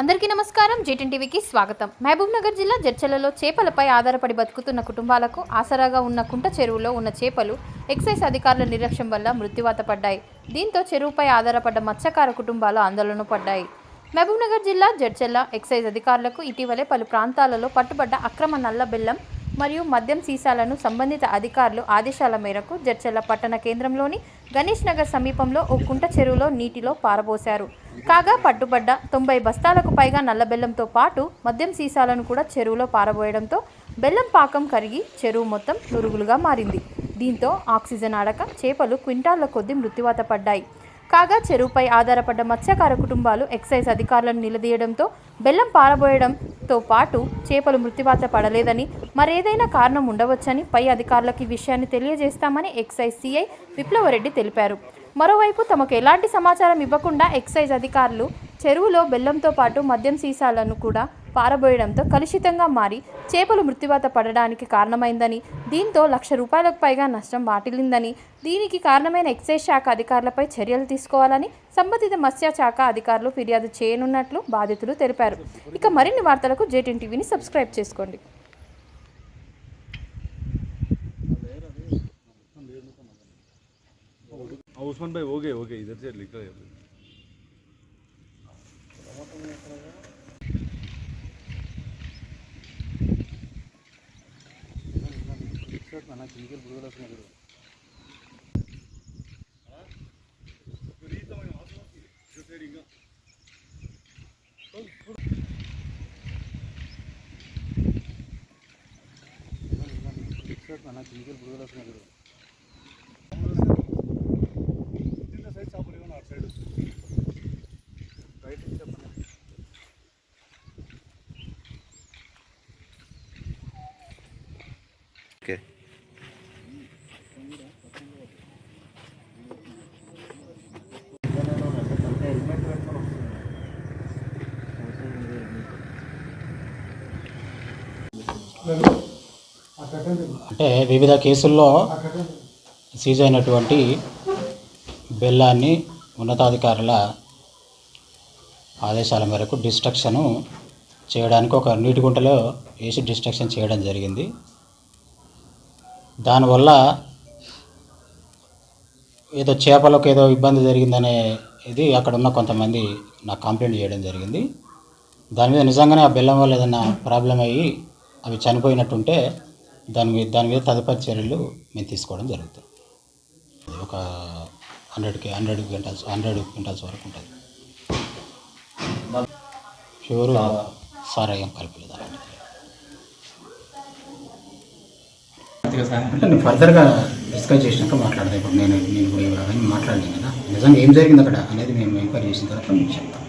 అందరికీ నమస్కారం. జీటన్ టీవీకి స్వాగతం. మహబూబ్ నగర్ జిల్లా జడ్చలలో చేపలపై ఆధారపడి బతుకుతున్న కుటుంబాలకు ఆసరాగా ఉన్న కుంట చెరువులో ఉన్న చేపలు ఎక్సైజ్ అధికారుల నిర్లక్ష్యం వల్ల మృత్యువాత పడ్డాయి. దీంతో చెరువుపై ఆధారపడ్డ మత్స్యకార కుటుంబాలు ఆందోళన పడ్డాయి. మహబూబ్ నగర్ జిల్లా జడ్చెల్ల ఎక్సైజ్ అధికారులకు ఇటీవలే పలు ప్రాంతాలలో పట్టుబడ్డ అక్రమ నల్ల బెల్లం మరియు మద్యం సీసాలను సంబంధిత అధికారులు ఆదేశాల మేరకు జడ్చల్ల పట్టణ కేంద్రంలోని గణేష్ నగర్ సమీపంలో ఓ కుంట చెరువులో నీటిలో పారబోశారు. కాగా పట్టుబడ్డ తొంభై బస్తాలకు పైగా నల్ల బెల్లంతో పాటు మద్యం సీసాలను కూడా చెరువులో పారబోయడంతో బెల్లం పాకం కరిగి చెరువు మొత్తం నురుగులుగా మారింది. దీంతో ఆక్సిజన్ ఆడక చేపలు క్వింటాళ్ళ కొద్దీ మృత్యువాత పడ్డాయి. కాగా చెరువుపై ఆధారపడ్డ మత్స్యకార కుటుంబాలు ఎక్సైజ్ అధికారులను నిలదీయడంతో బెల్లం పారబోయడంతో పాటు చేపలు మృత్యువాత పడలేదని మరేదైనా కారణం ఉండవచ్చని పై అధికారులకు ఈ విషయాన్ని తెలియజేస్తామని ఎక్సైజ్ సిఐ విప్లవరెడ్డి తెలిపారు. మరోవైపు తమకు ఎలాంటి సమాచారం ఇవ్వకుండా ఎక్సైజ్ అధికారులు చెరువులో బెల్లంతో పాటు మద్యం సీసాలను కూడా పారబోయడంతో కలుషితంగా మారి చేపలు మృత్యువాత పడడానికి కారణమైందని దీంతో లక్ష రూపాయలకు పైగా నష్టం వాటిల్లిందని దీనికి కారణమైన ఎక్సైజ్ శాఖ అధికారులపై చర్యలు తీసుకోవాలని సంబంధిత మత్స్య శాఖ అధికారులు ఫిర్యాదు చేయనున్నట్లు బాధితులు తెలిపారు ఇక మరిన్ని వార్తలకు జేటీన్ టీవీని సబ్స్క్రైబ్ చేసుకోండి हाँ, उस्मान भाई हो गए हो गए इधर से निकल ಔಟ್ಲೆಟ್ ನಾನು ಚಿಲಿಕಲ್ ಬಿಡುಗಡೆ ಮಾಡಿದ್ರು ನಾನು ಚಿಲಿಕಲ್ ಬಿಡುಗಡೆ ಮಾಡಿದ್ರು అంటే వివిధ కేసుల్లో సీజ్ అయినటువంటి బెల్లాన్ని ఉన్నతాధికారుల ఆదేశాల మేరకు డిస్ట్రక్షను చేయడానికి ఒక నీటి గుంటలో వేసి డిస్ట్రక్షన్ చేయడం జరిగింది. దానివల్ల ఏదో చేపలకు ఏదో ఇబ్బంది జరిగిందనే ఇది అక్కడ ఉన్న కొంతమంది నాకు కంప్లైంట్ చేయడం జరిగింది. దాని మీద నిజంగానే ఆ బెల్లం వల్ల ఏదైనా ప్రాబ్లం అయ్యి అవి చనిపోయినట్టుంటే దాని మీద దాని మీద తదుపరి చర్యలు మేము తీసుకోవడం జరుగుతుంది. ఒక హండ్రెడ్కి హండ్రెడ్ క్వింటాల్స్ హండ్రెడ్ క్వింటాల్స్ వరకు ఉంటుంది. ప్యూర్ సారాయం కలపలేదు అలాంటిది నేను ఫర్దర్గా డిస్కస్ చేసినాక మాట్లాడదాం. ఇప్పుడు నేను నేను కూడా మాట్లాడలేను కదా. నిజంగా ఏం జరిగింది అక్కడ అనేది మేము ఎంక్వైరీ చేసిన తర్వాత మీకు చెప్తాం.